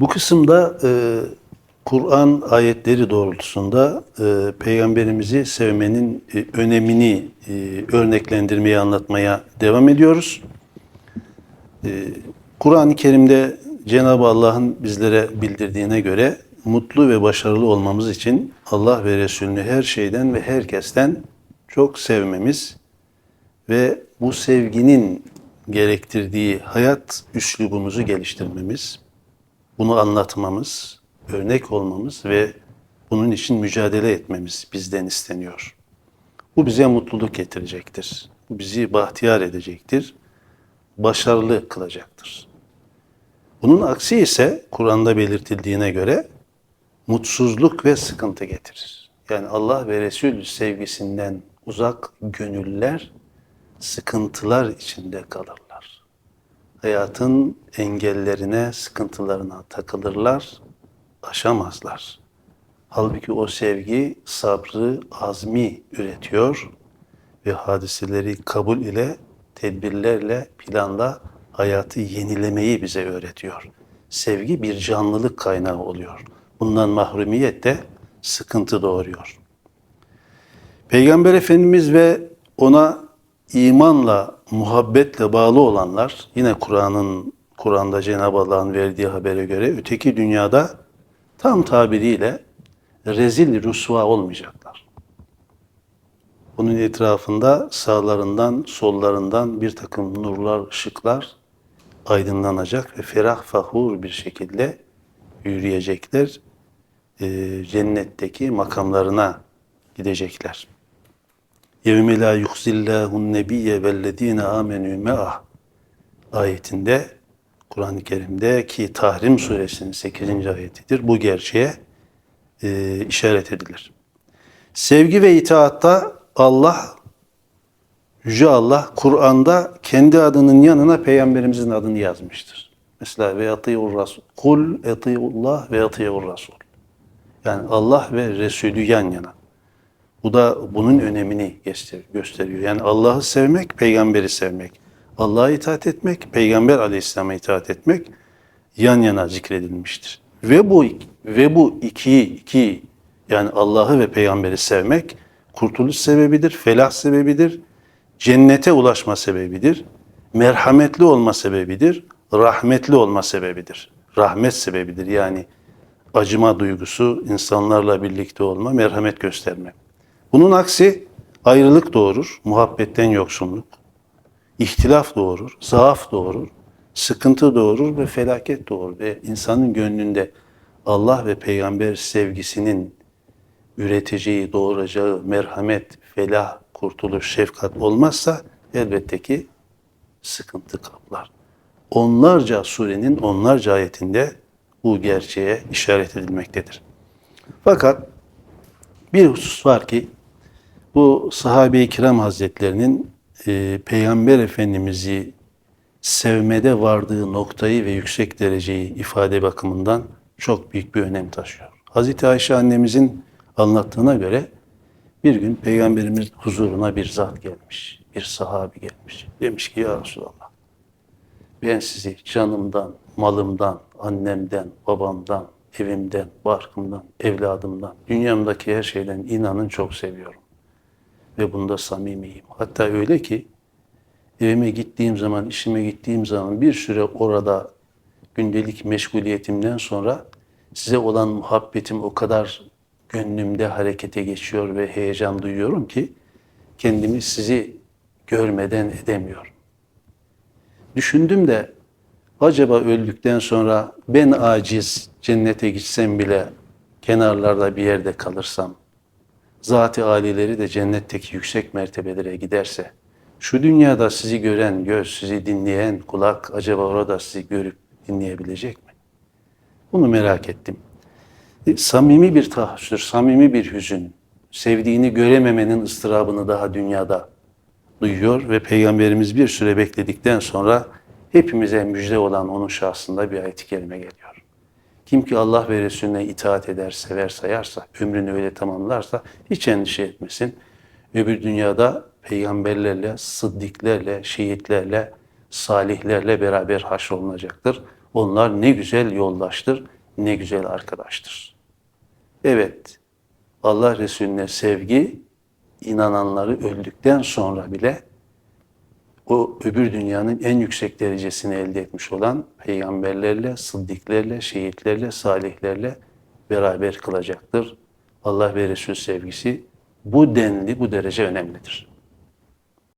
Bu kısımda e, Kur'an ayetleri doğrultusunda e, peygamberimizi sevmenin e, önemini e, örneklendirmeye, anlatmaya devam ediyoruz. E, Kur'an-ı Kerim'de Cenab-ı Allah'ın bizlere bildirdiğine göre mutlu ve başarılı olmamız için Allah ve Resulünü her şeyden ve herkesten çok sevmemiz ve bu sevginin gerektirdiği hayat üslubumuzu geliştirmemiz, bunu anlatmamız, örnek olmamız ve bunun için mücadele etmemiz bizden isteniyor. Bu bize mutluluk getirecektir. Bu bizi bahtiyar edecektir. Başarılı kılacaktır. Bunun aksi ise Kur'an'da belirtildiğine göre mutsuzluk ve sıkıntı getirir. Yani Allah ve Resul sevgisinden uzak gönüller sıkıntılar içinde kalırlar. Hayatın engellerine, sıkıntılarına takılırlar, aşamazlar. Halbuki o sevgi sabrı, azmi üretiyor ve hadiseleri kabul ile, tedbirlerle, planla hayatı yenilemeyi bize öğretiyor. Sevgi bir canlılık kaynağı oluyor. Bundan mahrumiyet de sıkıntı doğuruyor. Peygamber Efendimiz ve ona imanla, muhabbetle bağlı olanlar yine Kur'an'ın Kur'an'da Cenab-ı Allah'ın verdiği habere göre öteki dünyada tam tabiriyle rezil rüsva olmayacaklar. Bunun etrafında sağlarından, sollarından bir takım nurlar, ışıklar aydınlanacak ve ferah fahur bir şekilde yürüyecekler. Cennetteki makamlarına gidecekler. يَوْمَ لَا يُخْزِ اللّٰهُ النَّبِيَّ وَالَّذ۪ينَ آمَنُوا مَعَهُ ayetinde Kur'an-ı Kerim'de ki Tahrim suresinin 8. ayetidir. Bu gerçeğe e, işaret edilir. Sevgi ve itaatta Allah Yüce Allah Kur'an'da kendi adının yanına peygamberimizin adını yazmıştır. Mesela ve atiyur rasul. Kul etiyullah ve atiyur rasul. Yani Allah ve Resulü yan yana. Bu da bunun önemini gösteriyor. Yani Allah'ı sevmek, peygamberi sevmek. Allah'a itaat etmek, peygamber aleyhisselama itaat etmek yan yana zikredilmiştir. Ve bu ve bu iki iki yani Allah'ı ve peygamberi sevmek kurtuluş sebebidir, felah sebebidir, cennete ulaşma sebebidir, merhametli olma sebebidir, rahmetli olma sebebidir. Rahmet sebebidir yani acıma duygusu, insanlarla birlikte olma, merhamet gösterme. Bunun aksi ayrılık doğurur, muhabbetten yoksunluk, ihtilaf doğurur, zaaf doğurur, sıkıntı doğurur ve felaket doğurur. Ve insanın gönlünde Allah ve peygamber sevgisinin üreteceği, doğuracağı merhamet, felah, kurtuluş, şefkat olmazsa elbette ki sıkıntı kaplar. Onlarca surenin onlarca ayetinde bu gerçeğe işaret edilmektedir. Fakat bir husus var ki bu sahabe-i kiram hazretlerinin e, Peygamber Efendimiz'i sevmede vardığı noktayı ve yüksek dereceyi ifade bakımından çok büyük bir önem taşıyor. Hazreti Ayşe annemizin anlattığına göre bir gün Peygamberimiz huzuruna bir zat gelmiş, bir sahabi gelmiş. Demiş ki ya Resulallah ben sizi canımdan, malımdan, annemden, babamdan, evimden, barkımdan, evladımdan, dünyamdaki her şeyden inanın çok seviyorum. Ve bunda samimiyim. Hatta öyle ki evime gittiğim zaman, işime gittiğim zaman bir süre orada gündelik meşguliyetimden sonra size olan muhabbetim o kadar gönlümde harekete geçiyor ve heyecan duyuyorum ki kendimi sizi görmeden edemiyorum. Düşündüm de acaba öldükten sonra ben aciz cennete gitsem bile kenarlarda bir yerde kalırsam, zat-ı alileri de cennetteki yüksek mertebelere giderse, şu dünyada sizi gören göz, sizi dinleyen kulak acaba orada sizi görüp dinleyebilecek mi? Bunu merak ettim. E, samimi bir tahassür, samimi bir hüzün, sevdiğini görememenin ıstırabını daha dünyada duyuyor ve Peygamberimiz bir süre bekledikten sonra hepimize müjde olan onun şahsında bir ayet-i kerime geliyor. Kim ki Allah ve Resulüne itaat eder, sever, sayarsa, ömrünü öyle tamamlarsa hiç endişe etmesin. Öbür dünyada peygamberlerle, sıddiklerle, şehitlerle, salihlerle beraber haşrolunacaktır. Onlar ne güzel yoldaştır, ne güzel arkadaştır. Evet, Allah Resulüne sevgi inananları öldükten sonra bile o öbür dünyanın en yüksek derecesini elde etmiş olan peygamberlerle, sıddıklerle, şehitlerle, salihlerle beraber kılacaktır. Allah ve Resul sevgisi bu denli, bu derece önemlidir.